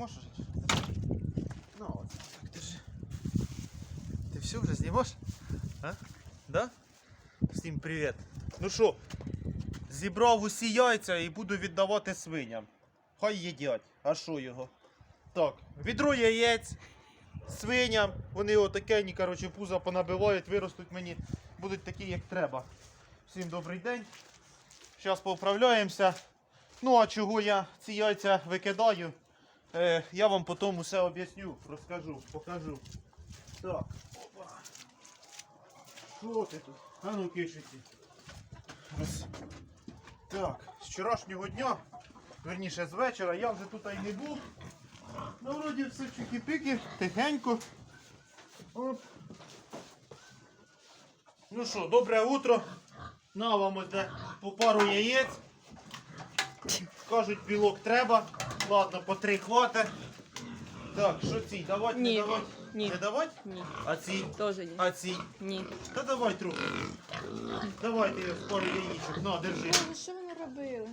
знімаєш уже? Ну, от, так держи. Ти все вже знімаєш? А? Да? Всім привіт. Ну що, зібрав усі яйця і буду віддавати свиням. Хай їдять. А що його? Так, відро яєць свиням. Вони отакені, коротше, пуза понабивають, виростуть мені, будуть такі, як треба. Всім добрий день. Зараз поуправляємося. Ну, а чого я ці яйця викидаю? Е, я вам потім усе об'ясню, розкажу, покажу. Так, опа. Що ти тут? А ну кишиці. Так, з вчорашнього дня, верніше з вечора, я вже тут і не був. Ну, вроді все чики-пики, тихенько. Оп. Ну що, добре утро. На вам де по пару яєць. Кажуть, білок треба. Ладно, по три хватить. Так, що ці? Давать, не Ні. давать? Ні. Не давать? Ні, А ці? теж ні. А ці? Ні. Та давай трохи. Давайте пару яєчок. На, держи. Що ви наробили?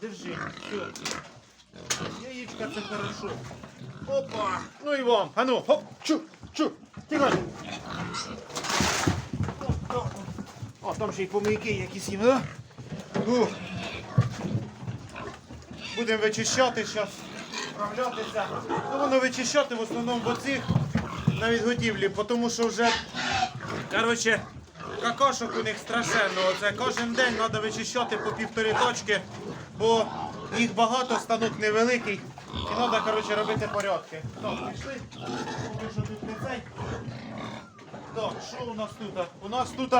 Держи. Все. Яєчка це хорошо. Опа! Ну і вам. А ну, хоп, чу, чу. Оп. О, там ще й помийки якісь їм, да? Ух. Будемо вичищати зараз, справлятися. Ну, воно вичищати в основному в оцих на відготівлі, тому що вже, коротше, какашок у них страшенно. Оце кожен день треба вичищати по півтори точки, бо їх багато, станок невеликий. І треба, коротше, робити порядки. Так, пішли. Поки що тут не цей. Так, що у нас тут? У нас тут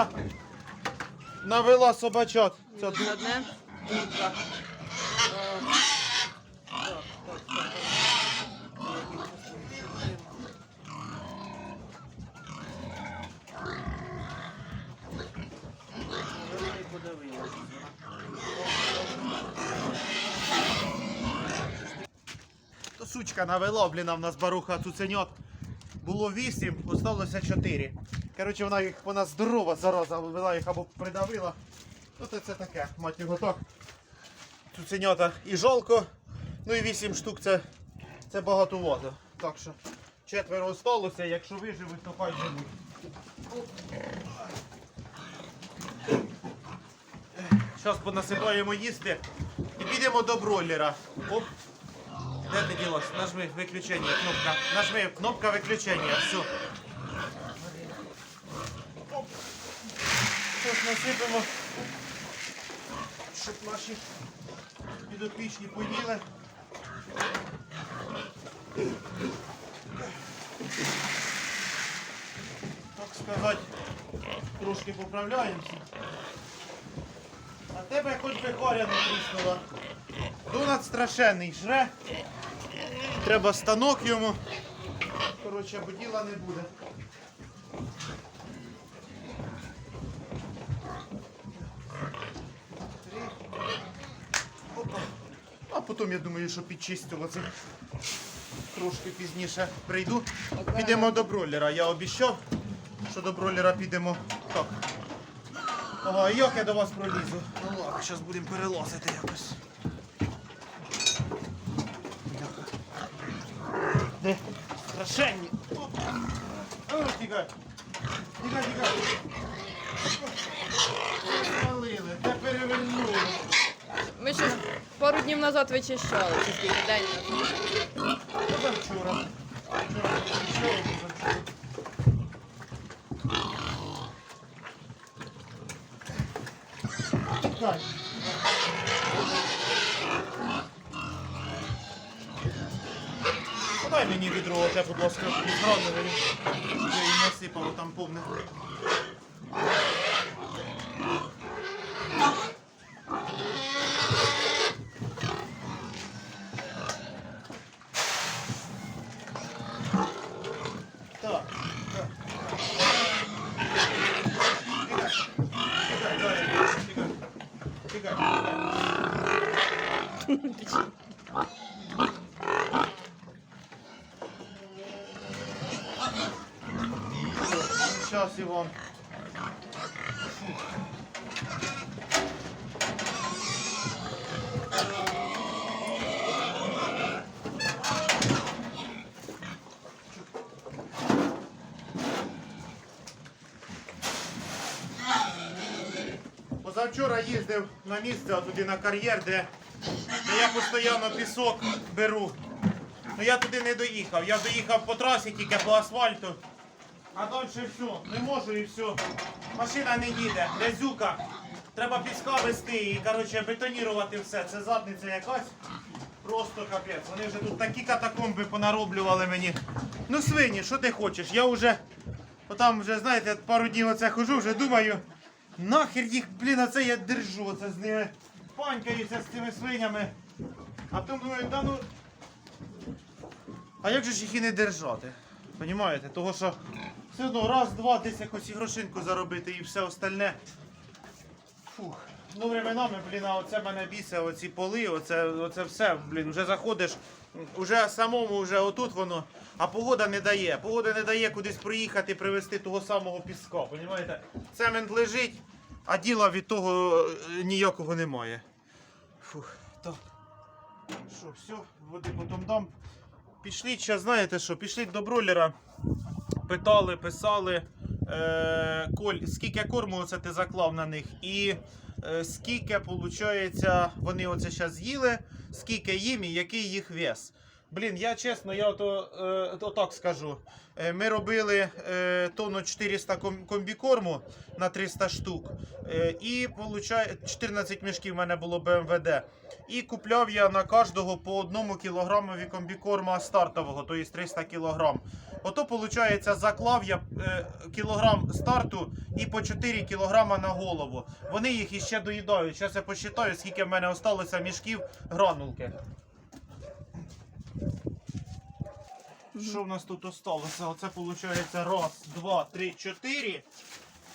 навела собачат. Це ду- Одне. Так, так, так, Навела і подивилась. Сучка навела, блін, в нас баруха цуценьот. Було 8, осталося 4. Коротше, вона їх вона здорова зараза, вела їх або придавила. Ну то це таке, мать його так. Цуценята і жалко. Ну і 8 штук це, це багато води. Так що четверо осталося, якщо виживуть, то хай живуть. Зараз понасипаємо їсти і підемо до бройлера. Оп. Де ти ділась? Нажми виключення, кнопка. Нажми кнопка виключення. Все. Зараз насипемо, щоб наші підопічні поїли. Так сказати, трошки поправляємося. А тебе хоч би хоря не тріснула. Донат страшенний жре. Треба станок йому. Коротше, бо діла не буде. Опа. А потім я думаю, що підчистило це. Трошки пізніше прийду. Підемо до бройлера. Я обіцяв, що до бройлера підемо. Так. Ага, як я до вас пролізу? Ну ладно, зараз будемо перелазити якось. Ну тікай. Тікай, тікай. Спалили, те перевернули. Ми ще пару днів назад вичищали, чи скільки день. Позавчора. Вчора вийшов, позавчора. Так. Подай мені ласка, зранили. Я її насипало там повне. його. Позавчора їздив на місце туди на кар'єр, де, де я постійно пісок беру. Ну Я туди не доїхав. Я доїхав по трасі тільки по асфальту. А далі все, не можу і все. Машина не їде, грязюка. Треба піска вести і коротше, бетонірувати все. Це задниця якась. Просто капець. Вони вже тут такі катакомби понароблювали мені. Ну свині, що ти хочеш? Я вже отам вже, знаєте, пару днів оце хожу, вже думаю, нахер їх, блін, оце я держу, оце з ними панькаюся з цими свинями. А потім думаю, да ну. А як же ж їх і не держати? Понімаєте? Того що все одно раз, два, десь якось і грошинку заробити і все остальне. Фух. Ну, временами, блін, а оце мене бісить, оці поли, оце, оце все, блін, вже заходиш, вже самому вже отут воно, а погода не дає. Погода не дає кудись проїхати, привезти того самого піска. Понімаєте? Цемент лежить, а діла від того е, ніякого немає. Фух, так. Що, все, води потім дам. Пішли, ще знаєте що, пішли до бройлера. Питали, писали. Е, Коль, скільки корму оце ти заклав на них? І е, скільки, виходить, вони оце зараз з'їли, скільки їм і який їх вес. Блін, я чесно, я ото, е, то так скажу. Е, Ми робили е, тонну 400 комбікорму на 300 штук. Е, і виходить, 14 мішків в мене було БМВД. І купляв я на кожного по одному кілограмові комбікорма стартового, тобто 300 кілограм. Ото, виходить, заклав я е, кілограм старту і по 4 кілограма на голову. Вони їх іще доїдають. Зараз я посчитаю, скільки в мене осталося мішків гранулки. Що в нас тут осталося? Оце виходить раз, два, три, чотири,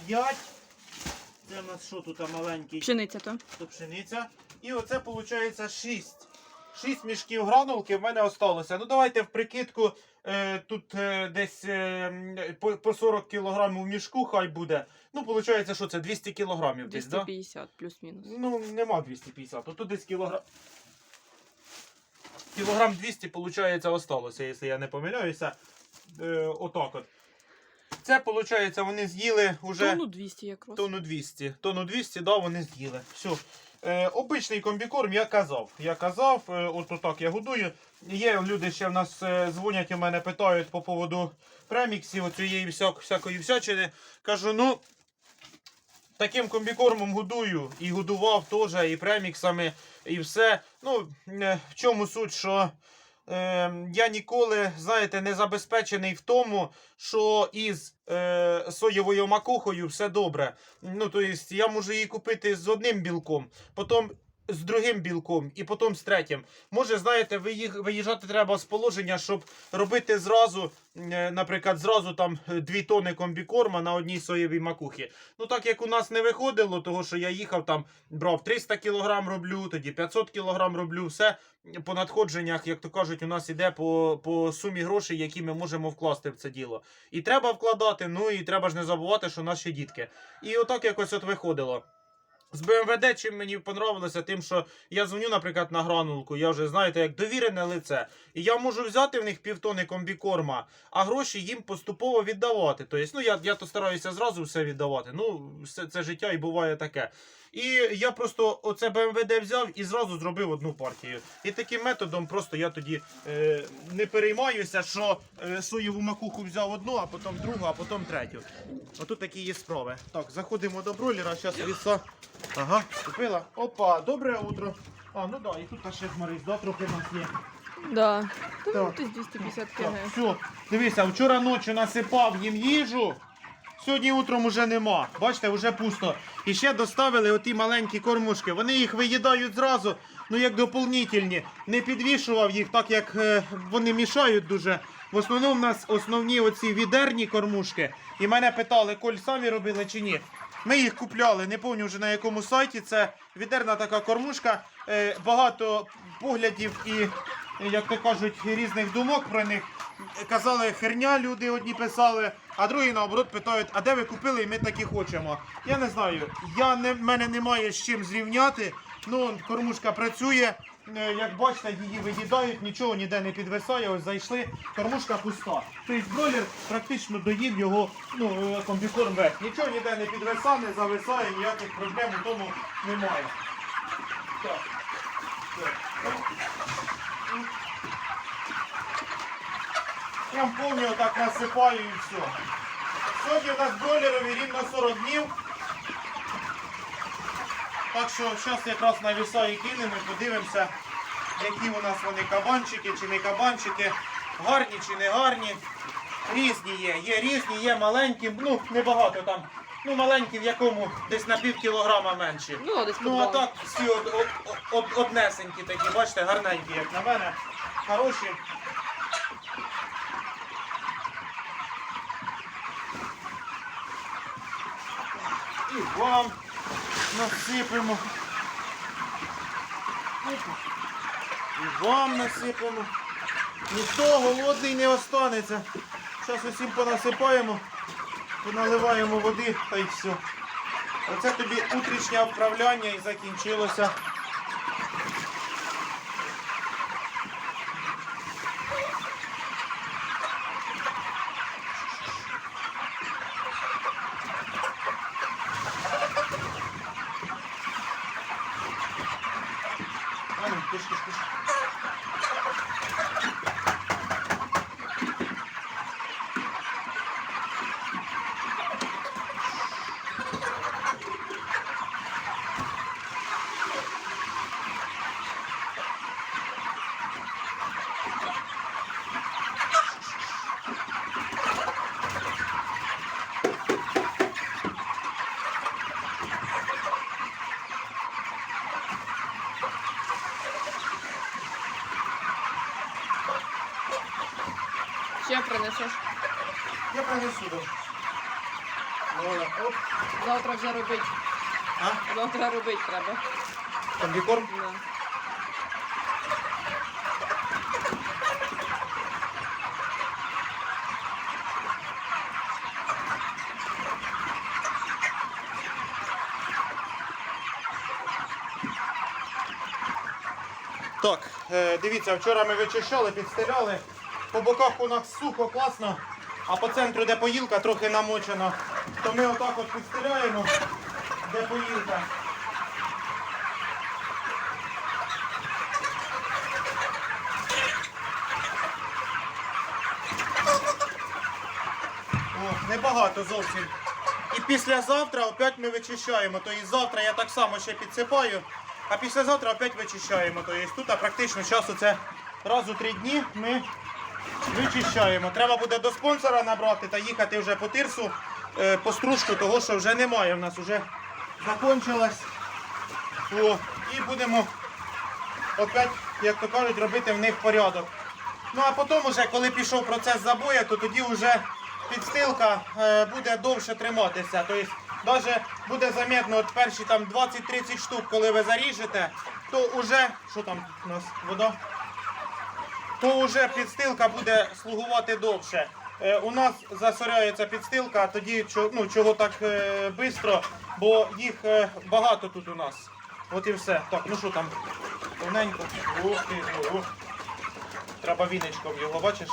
п'ять. Це у нас що тут маленький? Пшениця то. то пшениця. І оце виходить 6. 6 мішків гранулки в мене осталося. Ну давайте в прикидку е, тут е, десь е, по, по 40 кг в мішку хай буде. Ну, виходить, що це 200 кг десь, да? 250 плюс-мінус. Ну, нема 250, то тут десь кілограм. Кілограм 200, виходить, осталося, якщо я не помиляюся. Е, отак от. Це, виходить, вони з'їли вже. Тонну 200 якраз. Тонну 200. Тонну 200, да, вони з'їли. Все. Е, обичний комбікорм я казав. Я казав, е, от отак я годую. Є люди ще в нас е, дзвонять у мене, питають по поводу преміксів, оцієї всяк, всякої всячини. Кажу, ну. Таким комбікормом годую і годував теж, і преміксами, і все. Ну, е, в чому суть, що е, я ніколи, знаєте, не забезпечений в тому, що із е, соєвою макухою все добре. Ну, тобто, я можу її купити з одним білком, потім з другим білком і потім з третім. Може, знаєте, виїжджати треба з положення, щоб робити зразу, е, наприклад, зразу там 2 тони комбікорма на одній соєвій макухі. Ну, так як у нас не виходило, того що я їхав там, брав 300 кг роблю, тоді 500 кг роблю, все по надходженнях, як то кажуть, у нас іде по, по сумі грошей, які ми можемо вкласти в це діло. І треба вкладати, ну і треба ж не забувати, що наші дітки. І отак якось от виходило. З БМВД чим мені понравилося, тим, що я дзвоню, наприклад, на гранулку, я вже знаєте, як довірене лице. І я можу взяти в них півтони комбікорма, а гроші їм поступово віддавати. Тобто, ну я, я то стараюся зразу все віддавати. Ну, все це життя і буває таке. І я просто оце БМВД взяв і зразу зробив одну партію. І таким методом просто я тоді е, не переймаюся, що е, соєву макуху взяв одну, а потім другу, а потім третю. Отут такі є справи. Так, заходимо до бройлера, зараз віса. Ага, купила. Опа, добре утро. А, ну да, і тут ще хмарись, да, трохи нас є. Да. Та ну, Так. десь 250 Так, кг. все, дивися, вчора ночі насипав їм їжу. Сьогодні утром уже нема. Бачите, вже пусто. І ще доставили оті маленькі кормушки. Вони їх виїдають зразу, ну як доповнительні. Не підвішував їх, так як е, вони мішають дуже. В основному в нас основні оці відерні кормушки. І мене питали, Коль, самі робили чи ні. Ми їх купляли, не пам'ятаю вже на якому сайті. Це відерна така кормушка. Е, багато поглядів і, як то кажуть, різних думок про них. Казали, херня, люди одні писали, а другі наоборот питають, а де ви купили, і ми такі хочемо. Я не знаю, я не, мене немає з чим зрівняти. Ну, кормушка працює, е, як бачите, її виїдають, нічого ніде не підвисає, ось зайшли, кормушка пуста. Тобто бройлер практично доїв його ну, е, комбікорм весь. Нічого ніде не підвисає, не зависає, ніяких проблем у тому немає. Так. Так. Прям повні отак насипаю і все. Сьогодні у нас бройлерові рівно 40 днів. Так що зараз якраз на віса і кинемо і подивимося, які у нас вони кабанчики чи не кабанчики, гарні чи не гарні. Різні є. Є різні, є маленькі, ну небагато там. Ну маленькі в якому десь на пів кілограма менші. Ну, десь Ну а так всі од, од, од, однесенькі такі, бачите, гарненькі, як на мене. Хороші. І вам насипемо. І вам насипемо. Ніхто голодний не останеться. Зараз усім понасипаємо, поналиваємо води та й все. Оце тобі утрішнє вправляння і закінчилося. А ну, киш, принесеш. Я принесу. Оп. Завтра вже робить. А? Завтра робить треба. Комбікорм? Да. Так, е, дивіться, вчора ми вичищали, підстеляли. По боках у нас сухо, класно, а по центру, де поїлка, трохи намочена. То ми отак от підстеляємо, де поїлка. Небагато зовсім. І післязавтра опять ми вичищаємо. Тобто завтра я так само ще підсипаю, а післязавтра опять вичищаємо. Тобто тут практично часу це раз у три дні ми вичищаємо. Треба буде до спонсора набрати та їхати вже по тирсу е, по стружку, того що вже немає. В нас вже закончилась. О, і будемо опять, як то кажуть, робити в них порядок. Ну а потім, уже, коли пішов процес забою, то тоді вже підстилка е, буде довше триматися. Тобто, навіть буде замітно от перші там 20-30 штук, коли ви заріжете, то вже, що там у нас вода? То вже підстилка буде слугувати довше. Е, у нас засоряється підстилка, а тоді ну, чого так е, швидко, бо їх е, багато тут у нас. От і все. Так, ну що там? Тоненько. Ух ти, ух. Треба віничком його, бачиш?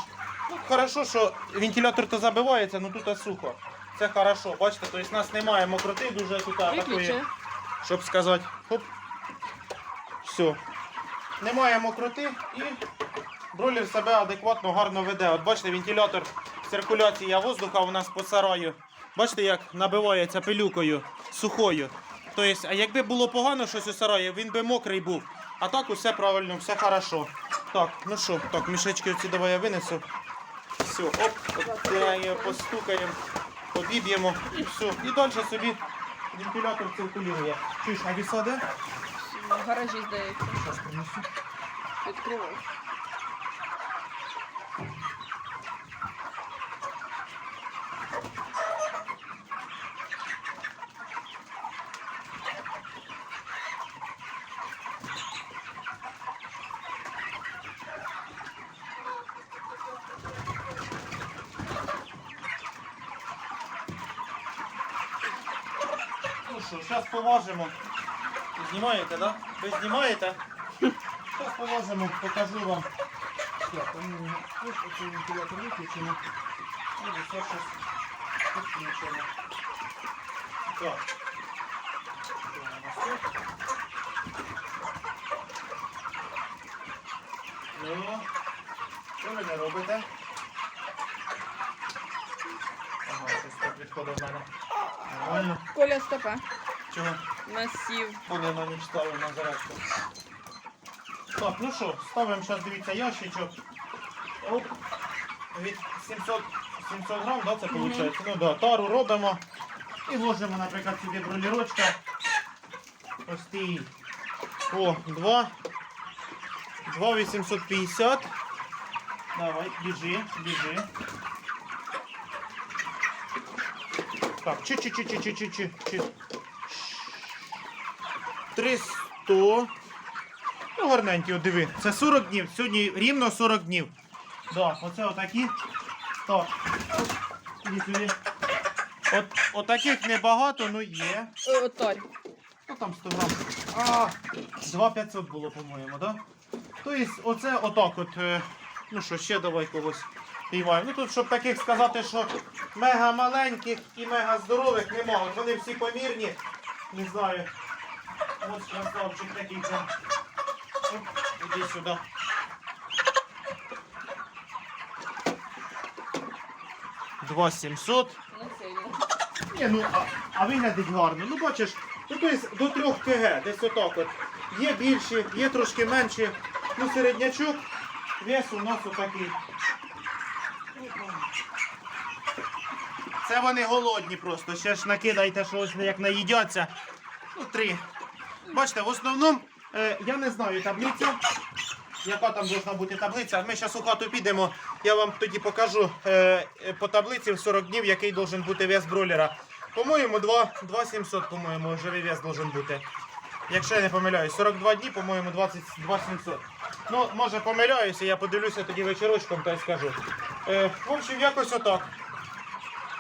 Ну, хорошо, що вентилятор то забивається, ну тут сухо. Це хорошо, бачите, тобто нас немає мокроти дуже тут такої, щоб сказати. Хоп. Все. Немає мокроти і бройлер себе адекватно гарно веде. От бачите, вентилятор, циркуляція воздуха у нас по сараю. Бачите, як набивається пилюкою сухою. Тобто, а якби було погано щось у сараї, він би мокрий був. А так усе правильно, все хорошо. Так, ну що, так, мішечки оці давай я винесу. Все, оп, обтираємо, постукаємо, побіб'ємо і все. І далі собі вентилятор циркулює. Чуєш, а віса де? В гаражі здається. Зараз принесу. Відкривай. Що, зараз поважимо. Знімаєте? Да? Ви знімаєте? Зараз положимо, покажу вам. Ну, виключимо. І все щось. Що? Ну, що ви не робите? Ага, щось так відходить в мене. Коля стопе. Чого? Насів. Вони на ніч ставимо на зарядку. Так, ну що, ставимо зараз, дивіться, ящичок. Оп. Від 700, 700 грам, да, це виходить? Ну да, тару робимо. І ложимо, наприклад, сюди бролірочка. Ось ті. О, 2. 2,850. Давай, біжи, біжи. Так, чи-чи-чи-чи-чи-чи-чи. 300. Ну, гарненькі, от диви. Це 40 днів. Сьогодні рівно 40 днів. Да, оце отакі. Так. От, отаких небагато, ну є. Е, Отарь. Ну там 100 грам. А, 2500 було, по-моєму, да? Тобто, оце отак от. е, Ну що, ще давай когось піймаємо. Ну тут, щоб таких сказати, що мега маленьких і мега здорових нема. От вони всі помірні. Не знаю. Ось красавчик такий там. Іди сюди. Два сімсот. Ні, ну, а, а виглядить гарно. Ну бачиш, ну то есть до 3 кг, десь отак от. Є більші, є трошки менші. Ну, середнячок, вес у нас отакий. Це вони голодні просто. Ще ж накидайте щось, як наїдяться. Ну, три. Бачите, в основному, е, я не знаю таблицю. Яка там должна бути таблиця? Ми зараз у хату підемо, я вам тоді покажу е, е, по таблиці в 40 днів, який должен бути вес бройлера. По-моєму, 2700, по-моєму, живий вес должен бути. Якщо я не помиляюсь, 42 дні, по-моєму, 22 700. Ну, може помиляюся, я подивлюся тоді вечорочком та й скажу. Е, в общем, якось отак.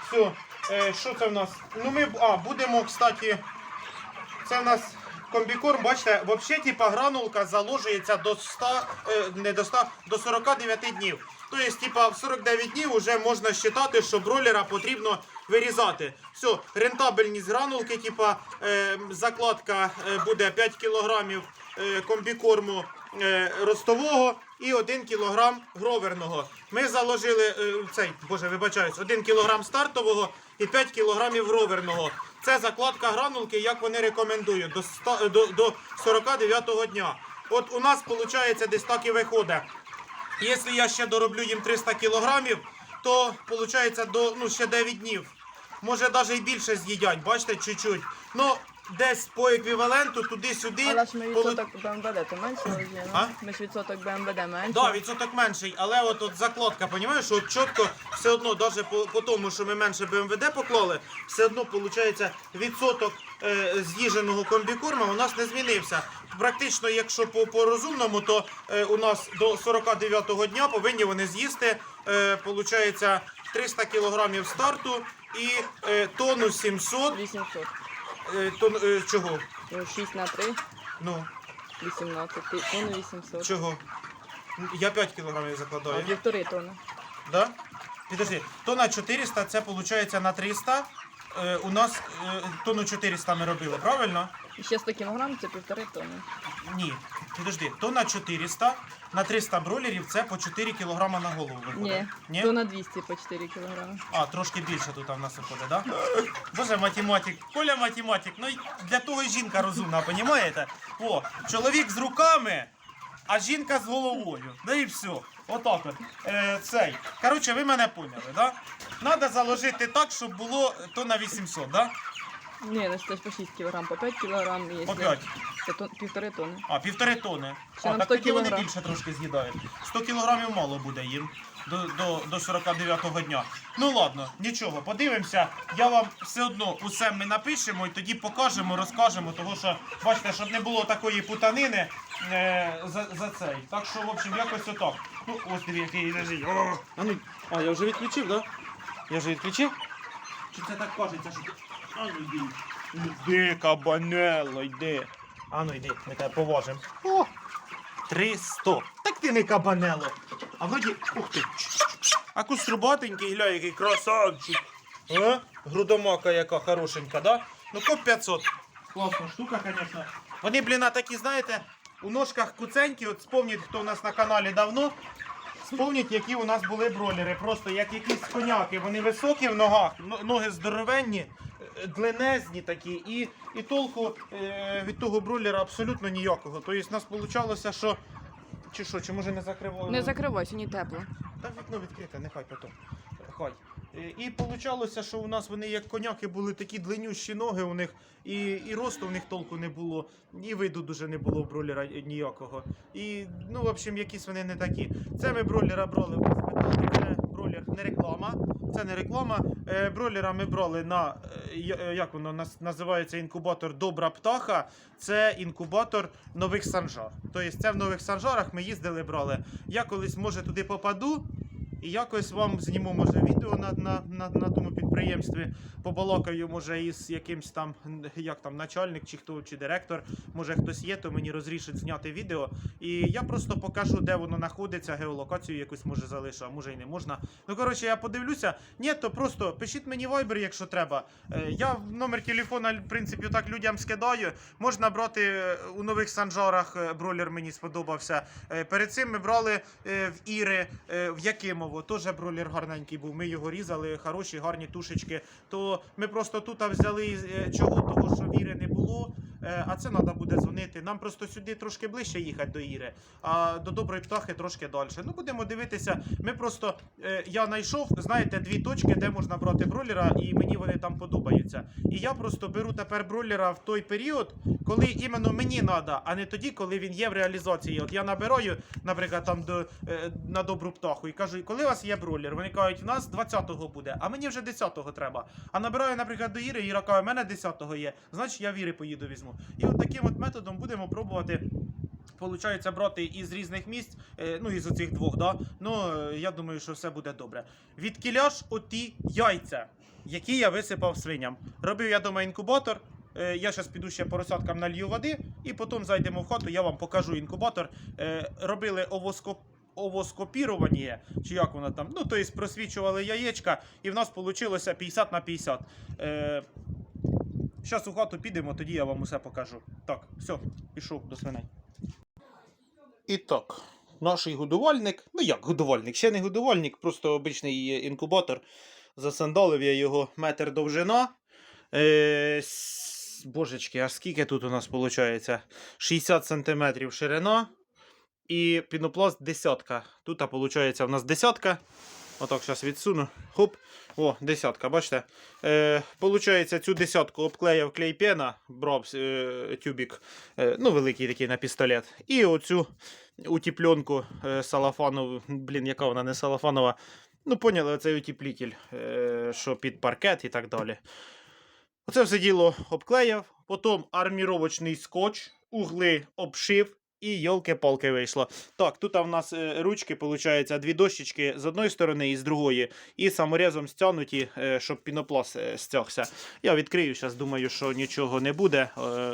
Все, е, що це в нас? Ну ми, а, будемо, кстати, це в нас комбікорм, бачите, взагалі типа гранулка заложується до 100, е, не до 100, до 49 днів. Тобто, типа, в 49 днів вже можна вважати, що бролера потрібно вирізати. Все, рентабельність гранулки, типа, е, закладка е, буде 5 кілограмів е, комбікорму ростового і 1 кілограм гроверного. Ми заложили цей, боже, вибачаюсь, 1 кілограм стартового і 5 кілограмів роверного. Це закладка гранулки, як вони рекомендують, до, 100, до, до 49-го дня. От у нас виходить десь так і виходить. Якщо я ще дороблю їм 300 кілограмів, то виходить до ну, ще 9 днів. Може навіть і більше з'їдять, бачите, чуть-чуть. Ну, десь по еквіваленту туди-сюди. Але ж ми полу- відсоток БМВД, то менше А? ну? Ми ж відсоток БМВД менше. Да, відсоток менший, але от, от закладка, розумієш, що от чітко все одно, навіть по, по тому, що ми менше БМВД поклали, все одно виходить відсоток е, з'їженого комбікорма у нас не змінився. Практично, якщо по, по розумному, то е, у нас до 49-го дня повинні вони з'їсти, е, виходить, 300 кілограмів старту і е, тонну 700 800. Е, тонн, е, чого? Ну, 6 на 3, Ну, 18. то на 800. чого? Я 5 кілограмів А закладаю. півтори тонни. Да? Підожди, то на 400 це виходить на 300. Е, у нас е, тонну 400 ми робили, правильно? І ще 100 кілограм це півтори тонни. Ні. Підожди, то на 400, на 300 бролерів це по 4 кг на голову виходить. Ні, Ні? то на 200 по 4 кілограми. А трошки більше тут в нас виходить, так? Да? Боже, математик, Коля математик, ну й для того й жінка розумна, розумієте? О, чоловік з руками, а жінка з головою. Да і все. Отак от. Е, цей. Коротше, ви мене поняли, да? Надо заложити так, щоб було то на 800, да? Ні, ну це ж по 6 кілограм, по 5 кілограм. і По 5. Це тон, півтори тонни. А, півтори тони. Ще а, нам так 100 тоді вони кілограм. більше трошки з'їдають. 100 кілограмів мало буде їм до, до, до 49-го дня. Ну ладно, нічого, подивимося. Я вам все одно усе ми напишемо і тоді покажемо, розкажемо, того що, бачите, щоб не було такої путанини е, за, за цей. Так що, в общем, якось отак. Ну, ось диви, який лежить. О, а, ну, а, я вже відключив, так? Да? Я вже відключив? Чи це так кажеться, що ти. А ну йди. Йди, кабанело, йди. А ну йди, ми тебе поважимо. О! 300. Так ти не кабанело. А вроді. Ух ти. А куструбатенький, гля, який красавчик. А? Грудомака яка хорошенька, да? Ну коп 500. Класна штука, звісно. Вони, блін, а такі, знаєте, у ножках куценькі, от спомніть, хто у нас на каналі давно. Спомніть, які у нас були бройлери. Просто як якісь коняки. Вони високі в ногах, ноги здоровенні, е, длинезні такі, і, і толку е, від того бройлера абсолютно ніякого. Тобто у нас вийшло, що. Чи що, чи може не закривали? Не закривай, сьогодні тепло. Та вікно відкрите, нехай потім. Хай. Е, І вийшло, що у нас вони як коняки були такі длиннющі ноги у них, і, і росту в них толку не було, і виду дуже не було в бролера ніякого. І, ну, в общем, якісь вони не такі. Це ми бролера брали це бролер не реклама. Це не реклама. Е, бролера ми брали на е, е, як воно нас- називається інкубатор Добра птаха. Це інкубатор нових санжар. Тобто це в нових санжарах ми їздили, брали. Я колись може туди попаду. І якось вам зніму, може, відео на, на, на, на тому підприємстві. Побалакаю, може, із якимсь там, як там, начальник чи хто, чи директор. Може хтось є, то мені розрішить зняти відео. І я просто покажу, де воно знаходиться, геолокацію якусь може залишу, а може і не можна. Ну, коротше, я подивлюся. Ні, то просто пишіть мені Viber, якщо треба. Е, Я номер телефона, в принципі, так людям скидаю. Можна брати е, у нових санжарах. е, Бролер мені сподобався. Перед цим ми брали в Іри, в Якимово. Теж бролер гарненький був. Ми його різали, хороші, гарні тушечки. То ми просто тут взяли е, чого, того, що в Іри не було. Е, А це треба буде дзвонити. Нам просто сюди трошки ближче їхати до Іри, а до доброї птахи трошки далі. Ну, будемо дивитися. Ми просто е, я знайшов, знаєте, дві точки, де можна брати бролера, і мені вони там подобаються. І я просто беру тепер бролера в той період, коли іменно мені треба, а не тоді, коли він є в реалізації. От я набираю, наприклад, там до, е, на добру птаху і кажу, коли у вас є бролер? Вони кажуть, у нас 20-го буде, а мені вже 10-го треба. А набираю, наприклад, до Іри, Іра каже, у мене 10-го є, значить я в Іри поїду візьму. І от таким от методом будемо пробувати. Получається брати із різних місць, е, ну із оцих двох, да? Ну е, я думаю, що все буде добре. Від кіляш оті яйця, які я висипав свиням. Робив я дома інкубатор. Е, Я зараз піду ще поросяткам налью води, і потім зайдемо в хату, я вам покажу інкубатор. Е, Робили овоскоп. Овоскопірування, чи як воно там, ну тобто просвічували яєчка, і в нас вийшло 50 на 50. Е, Зараз у хату підемо, тоді я вам усе покажу. Так, все, пішов до свиней. І так, наш годувальник, ну як годувальник, ще не годувальник, просто обичний інкубатор. Засандалив я його метр довжина. Е, божечки, а скільки тут у нас виходить? 60 см ширина. І пінопласт десятка. Тут виходить у нас десятка. Отак, зараз відсуну. Хоп. О, десятка, бачите? Е, получається, цю десятку обклеїв клейпена, брав е, тюбік, е, ну, великий такий на пістолет. І оцю утіпленку е, салафанову, блін, яка вона не салафанова. Ну, поняли, оцей утеплітель, е, що під паркет і так далі. Оце все діло обклеїв, потім арміровочний скотч, угли обшив. І йолки-палки вийшло. Так, тут в нас е, ручки, виходить, дві дощечки з одної сторони і з другої, і саморезом стягнуті, е, щоб пінопласт е, стягся. Я відкрию зараз, думаю, що нічого не буде.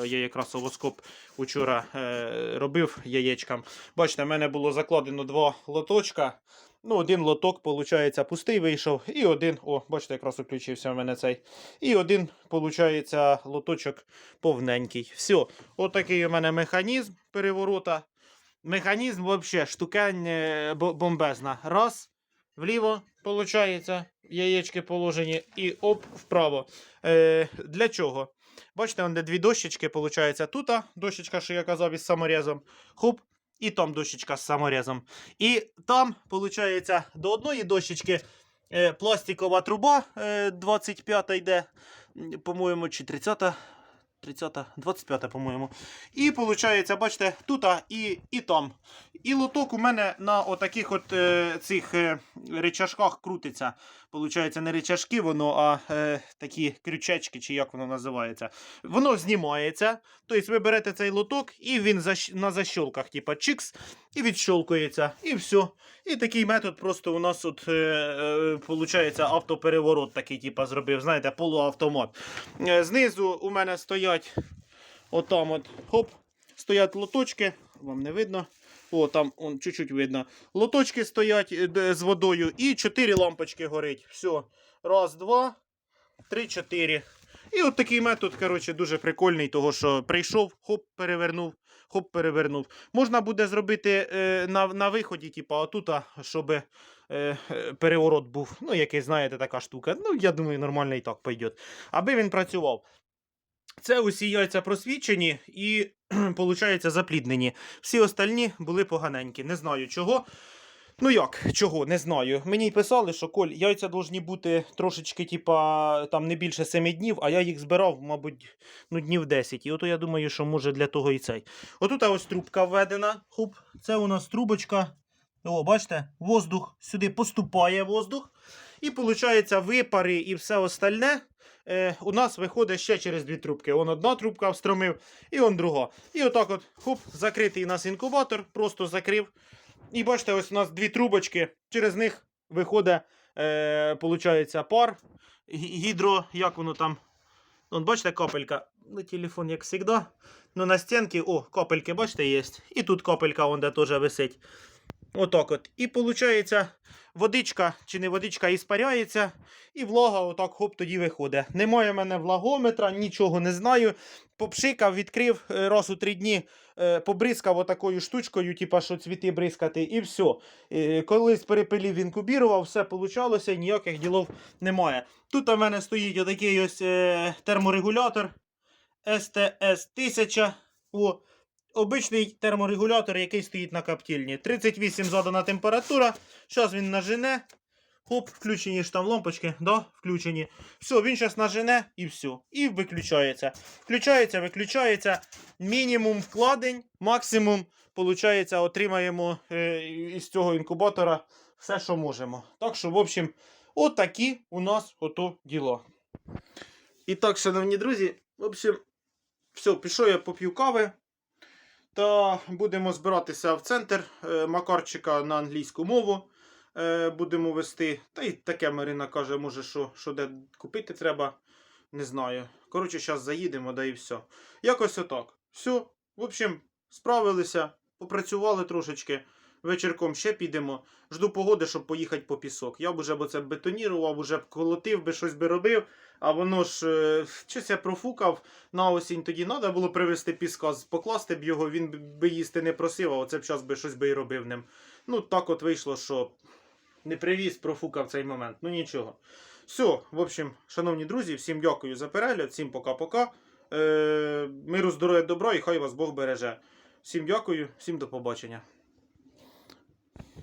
Я якраз овоскоп учора е, робив яєчкам. Бачите, в мене було закладено два лоточка. Ну, один лоток, виходить, пустий вийшов, і один, о, бачите, якраз включився в мене цей. І один, виходить, лоточок повненький. Все, отакий у мене механізм переворота. Механізм взагалі штукень е, бомбезна. Раз, вліво, виходить, яєчки положені, і оп, вправо. Е, для чого? Бачите, де дві дощечки, виходить, тут дощечка, що я казав, із саморезом. Хоп, і там дощечка з саморезом. І там, виходить, до одної дощечки е, пластикова труба е, 25 йде, м, по-моєму, чи 30 30 25 по-моєму. І виходить, бачите, тут і, і там. І лоток у мене на отаких от е, цих е, речашках крутиться. Получається, не речашки, воно, а е, такі крючечки, чи як воно називається. Воно знімається. Тобто ви берете цей лоток, і він защ- на защолках, типа чикс, і відщолкується. І все. І такий метод просто у нас от, е, е, автопереворот такий, типа, зробив, знаєте, полуавтомат. Е, Знизу у мене стоять отам от, хоп, стоять лоточки, вам не видно. О, там чуть-чуть видно. Лоточки стоять е, з водою і 4 лампочки горить. Все. Раз, два, три, чотири. І от такий метод, коротше, дуже прикольний, того що прийшов, хоп, перевернув, хоп, перевернув. Можна буде зробити е, на, на виході, типу, отут, щоб е, е, переворот був. Ну, який, знаєте, така штука. Ну, я думаю, нормально і так пойде. Аби він працював. Це усі яйця просвічені і, виходить, запліднені. Всі остальні були поганенькі. Не знаю чого. Ну як, чого, не знаю. Мені й писали, що Коль, яйця повинні бути трошечки, типа, там не більше 7 днів, а я їх збирав, мабуть, ну, днів 10. І ото я думаю, що може для того і цей. Отут ось трубка введена. Хуп, це у нас трубочка. О, бачите, воздух сюди поступає воздух. І виходить, випари і все остальне. Е, у нас виходить ще через дві трубки. Он одна трубка встромив, і он друга. І отак от, хоп, закритий у нас інкубатор, просто закрив. І бачите, ось у нас дві трубочки, через них виходить, е, пар, гідро, як воно там. Вон, бачите, капелька. Ну, телефон, як завжди. Ну, на стінці, о, капельки, бачите, є. І тут капелька, вон де теж висить. Отак от. І виходить, водичка чи не водичка іспаряється, і влага отак хоп тоді виходить. Немає в мене влагометра, нічого не знаю. Попшикав, відкрив е, раз у три дні, е, побризкав отакою штучкою, типа, що цвіти бризкати, і все. Колись перепилів, інкубірував, все получалося, ніяких ділов немає. Тут у мене стоїть отакий ось е, терморегулятор STS 1000. О, обичний терморегулятор, який стоїть на каптільні. 38 задана температура. Зараз він нажене. Хоп, включені ж там лампочки, да, включені. Все, він зараз нажене і все. І виключається. Включається, виключається. Мінімум вкладень, максимум, получається, отримаємо е, із цього інкубатора все, що можемо. Так що, в общем, отакі у нас ото діла. І так, шановні друзі, в общем, все, пішов я поп'ю кави. Та будемо збиратися в центр е, Макарчика на англійську мову. Е, будемо вести. Та й таке Марина каже, може, що, що де купити треба. Не знаю. Коротше, зараз заїдемо, да і все. Якось отак. Все. В общем, справилися, попрацювали трошечки. Вечірком ще підемо. Жду погоди, щоб поїхати по пісок. Я б уже б це бетонірував, уже б колотив би щось би робив. А воно ж е, щось я профукав на осінь. Тоді треба було привезти піска, покласти б його, він би їсти не просив, а оце б час би щось би і робив ним. Ну, так от вийшло, що не привіз, профукав цей момент. Ну нічого. Все, в общем, шановні друзі, всім дякую за перегляд, всім пока-пока. Е, миру, здоров'я, добра і хай вас Бог береже. Всім дякую, всім до побачення.